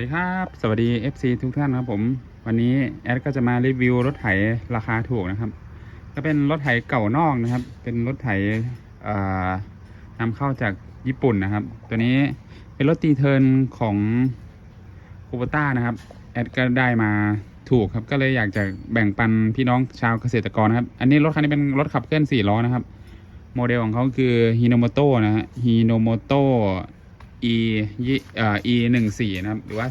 ดีครับ สวัสดี FC ทุกท่านครับผม วันนี้แอดก็จะมารีวิวรถไถราคาถูกนะครับ ก็เป็นรถไถเก่านอกนะครับ เป็นรถไถนำเข้าจากญี่ปุ่นนะครับ ตัวนี้เป็นรถตีเทิร์นของคูปต้านะครับ แอดก็ได้มาถูกครับ ก็เลยอยากจะแบ่งปันพี่น้องชาวเกษตรกรนะครับ อันนี้รถคันนี้เป็นรถขับเคลื่อน4ล้อนะครับ โมเดลของเขาคือ Hinomoto นะฮะ Hinomoto e ยี่เอ่อ e หนึ่งสี่นะครับ หรือว่า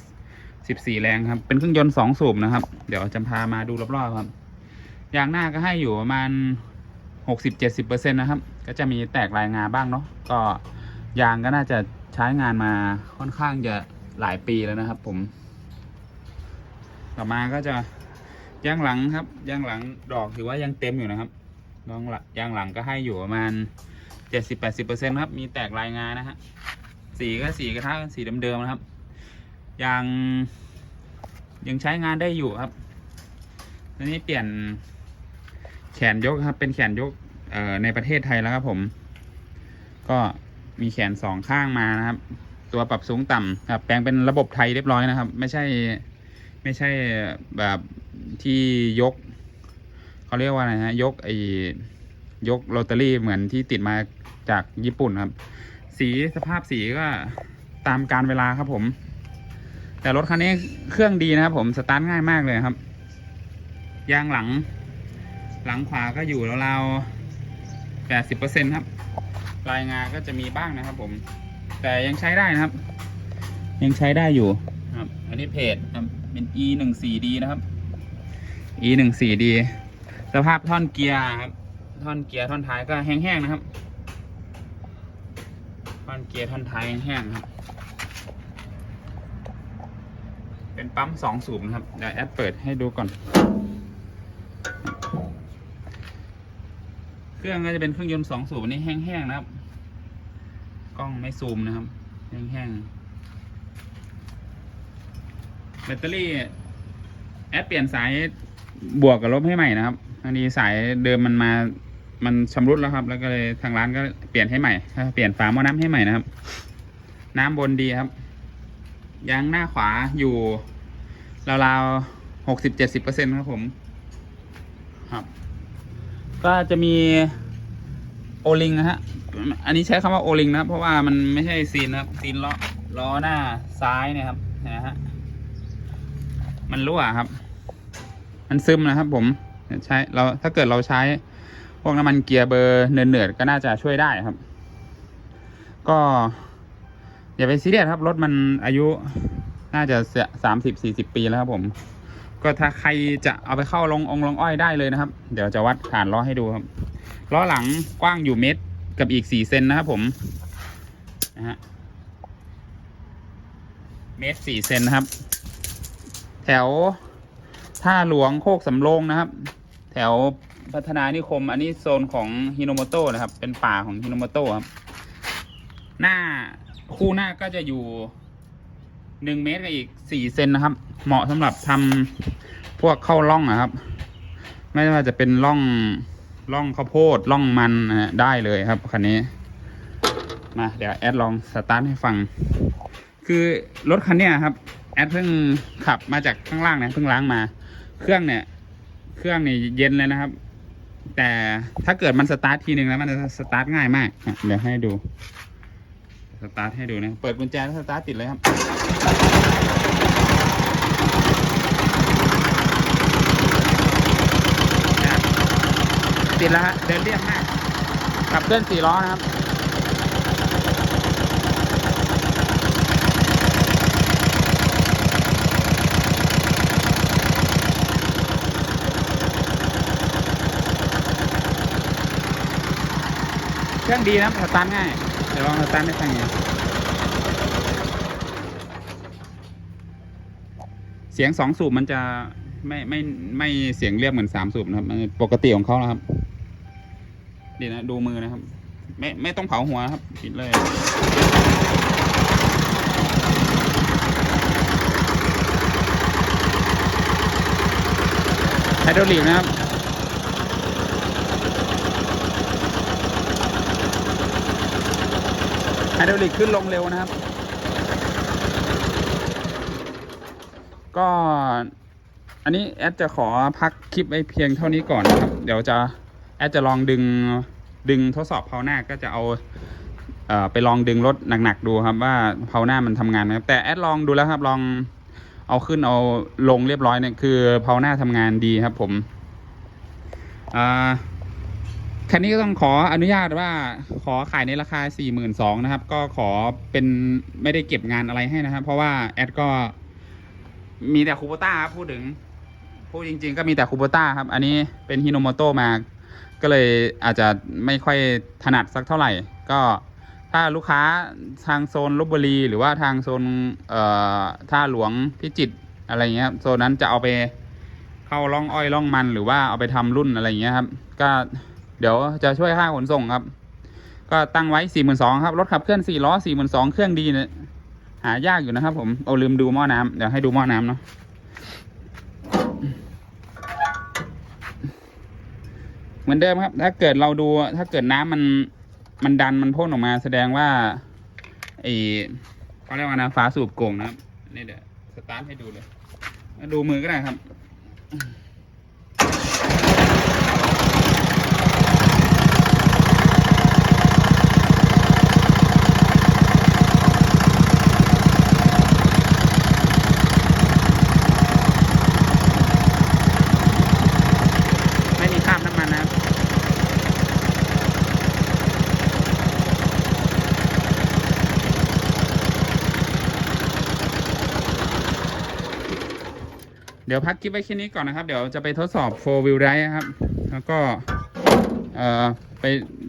สิบสี่แรงครับ เป็นเครื่องยนต์สองสูบนะครับ เดี๋ยวจะพามาดูรอบๆครับยางหน้าก็ให้อยู่ประมาณหกสิบเจ็ดสิบเปอร์เซ็นต์นะครับ ก็จะมีแตกลายงาบ้างเนาะก็ยางก็น่าจะใช้งานมาค่อนข้างจะหลายปีแล้วนะครับ ผม ต่อมาก็จะยางหลังครับยางหลังดอกถือว่ายังเต็มอยู่นะครับยางหลังยางหลังก็ให้อยู่ประมาณเจ็ดสิบแปดสิบเปอร์เซ็นต์ครับ มีแตกลายงานะฮะ สีก็สีกระทะสีเดิมๆนะครับ ยังยังใช้งานได้อยู่ครับอันนี้เปลี่ยนแขนยกครับ เป็นแขนยกในประเทศไทยแล้วครับผม ก็มีแขนสองข้างมานะครับ ตัวปรับสูงต่ำครับ แปลงเป็นระบบไทยเรียบร้อยนะครับ ไม่ใช่ไม่ใช่แบบที่ยกเขาเรียกว่าอะไรฮะยกไอ้ยกโรตารี่เหมือนที่ติดมาจากญี่ปุ่นครับ สีสภาพสีก็ตามการเวลาครับผม แต่รถคันนี้เครื่องดีนะครับผมสตาร์ทง่ายมากเลยครับ ยางหลัง หลังขวาก็อยู่ราวๆแปดสิบเปอร์เซ็นครับลายงาก็จะมีบ้างนะครับผม แต่ยังใช้ได้นะครับ ยังใช้ได้อยู่ครับ อันนี้เพจเป็น e หนึ่งสี่ d นะครับ e หนึ่งสี่ d สภาพท่อนเกียร์ครับ ท่อนเกียร์ท่อนท้ายก็แห้งๆนะครับ ท่อนเกียร์ท่อนท้ายแห้งครับ เป็นปั๊มสองสูบนะครับ เดี๋ยวแอดเปิดให้ดูก่อน เครื่องก็จะเป็นเครื่องยนต์สองสูบนี้แห้งๆนะครับ กล้องไม่ซูมนะครับ แห้งๆ แบตเตอรี่แอดเปลี่ยนสายบวกกับลบให้ใหม่นะครับอันนี้สายเดิมมันมา มันชำรุดแล้วครับ แล้วก็เลยทางร้านก็เปลี่ยนให้ใหม่ เปลี่ยนฝาหม้อน้ำให้ใหม่นะครับ น้ำบนดีครับ ยางหน้าขวาอยู่ราวๆหกสิบเจ็ดสิบเปอร์เซ็นครับผม ครับ ก็จะมีโอลิงนะฮะ อันนี้ใช้คำว่าโอลิงนะครับ เพราะว่ามันไม่ใช่ซีนนะครับ ซีนล้อล้อหน้าซ้ายเนะครับนะฮะ มันรั่วครับ มันซึมนะครับผม ใช้เราถ้าเกิดเราใช้ วกน้ำมันเกียร์เบอร์เนืดๆก็น่าจะช่วยได้ครับ ก็อย่าไปซีเรียสครับ รถมันอายุน่าจะสามสิบสี่สิบปีแล้วครับผม ก็ถ้าใครจะเอาไปเข้าลงองลงอ้อยได้เลยนะครับ เดี๋ยวจะวัดฐานล้อให้ดูครับล้อหลังกว้างอยู่เมตรกับอีกสี่เซนนะครับผมนะฮะเมตรสี่เซนนะครับ แถวท่าหลวงโคกสำโรงนะครับ แถว พัฒนานิคม อันนี้โซนของฮิโนโมโตะนะครับ เป็นป่าของฮิโนโมโตะครับ หน้าคู่หน้าก็จะอยู่หนึ่งเมตรกับอีกสี่เซนนะครับ เหมาะสำหรับทำพวกเข้าร่องนะครับ ไม่ว่าจะเป็นร่องร่องข้าวโพดร่องมันนะได้เลยครับคันนี้ มาเดี๋ยวแอดลองสตาร์ทให้ฟัง คือรถคันนี้ครับ แอดเพิ่งขับมาจากข้างล่างนะเพิ่งล้างมา เครื่องเนี่ย เครื่องเนี่ยเย็นเลยนะครับ แต่ถ้าเกิดมันสตาร์ททีหนึ่งแล้วมันจะสตาร์ทง่ายมากเดี๋ยวให้ดู สตาร์ทให้ดูนะ เปิดกุญแจแล้วสตาร์ทติดเลยครับนะติดแล้วฮะเดินเรียบมากขับเคลื่อนสี่ล้อนะครับ เครื่องดีนะครับสตาร์ทง่าย เดี๋ยวลองสตาร์ทให้ฟังหนเสียงสองสูบมันจะไม่ไม่ไม่เสียงเรียบเหมือนสามสูบนะครับปกติของเขานะครับดีนะดูมือนะครับ ไม่ไม่ต้องเผาหัวครับปิดเลยไฮดรอลิกนะครับ ไฮดรอลิกขึ้นลงเร็วนะครับ ก็อันนี้แอดจะขอพักคลิปไว้เพียงเท่านี้ก่อนนะครับ เดี๋ยวจะแอดจะลองดึงดึงทดสอบเพาหน้าก็จะเอาเอ่อไปลองดึงรถหนักๆดูครับ ว่าเพาหน้ามันทำงานไหมครับ แต่แอดลองดูแล้วครับลองเอาขึ้นเอาลงเรียบร้อยเนี่ยคือเพาหน้าทำงานดีครับผมอ่า คันนี้ก็ต้องขออนุญาตว่าขอขายในราคา 4 2 0 0 0นะครับ ก็ขอเป็นไม่ได้เก็บงานอะไรให้นะครับ เพราะว่าแอดก็มีแต่คูโบต้าครับพูดถึงพูดจริง ๆ ก็มีแต่คูโบต้าครับ อันนี้เป็นฮิโนโมโตมา ก็เลยอาจจะไม่ค่อยถนัดสักเท่าไหร่ ก็ถ้าลูกค้าทางโซนลบบุรี หรือว่าทางโซนเอ่อท่าหลวงพิจิตรอะไรเงี้ยโซนนั้นจะเอาไปเข้าล่องอ้อยล่องมัน หรือว่าเอาไปทำรุ่นอะไรเงี้ยครับ ก็ เดี๋ยวจะช่วยค่าขนส่งครับ ก็ตั้งไว้สี่หมื่นสองครับ รถขับเคลื่อนสี่ล้อสี่หมื่นสองเครื่องดีเนี่ยหายากอยู่นะครับ ผมเอาลืมดูหม้อน้ำเดี๋ยวให้ดูหม้อน้ำเนาะเหมือนเดิมครับ ถ้าเกิดเราดูถ้าเกิดน้ำมันมันดันมันพ่นออกมา แสดงว่าไอ้เขาเรียกว่านะฝาสูบโก่งนะครับนี่เดี๋ยวสตาร์ทให้ดูเลย ดูมือก็ได้ครับ ไม่มีคราบน้ำมันนะครับ เดี๋ยวพักคลิปไว้แค่นี้ก่อนนะครับ เดี๋ยวจะไปทดสอบ4 wheel drive ครับ แล้วก็เอ่อไป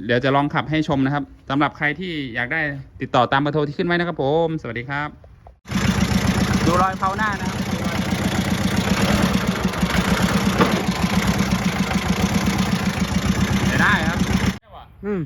เดี๋ยวจะลองขับให้ชมนะครับสำหรับใครที่อยากได้ติดต่อตามเบอร์โทรที่ขึ้นไว้นะครับผม สวัสดีครับ ดูรอยเผาหน้านะครับเดี๋ยวได้ครับ อืม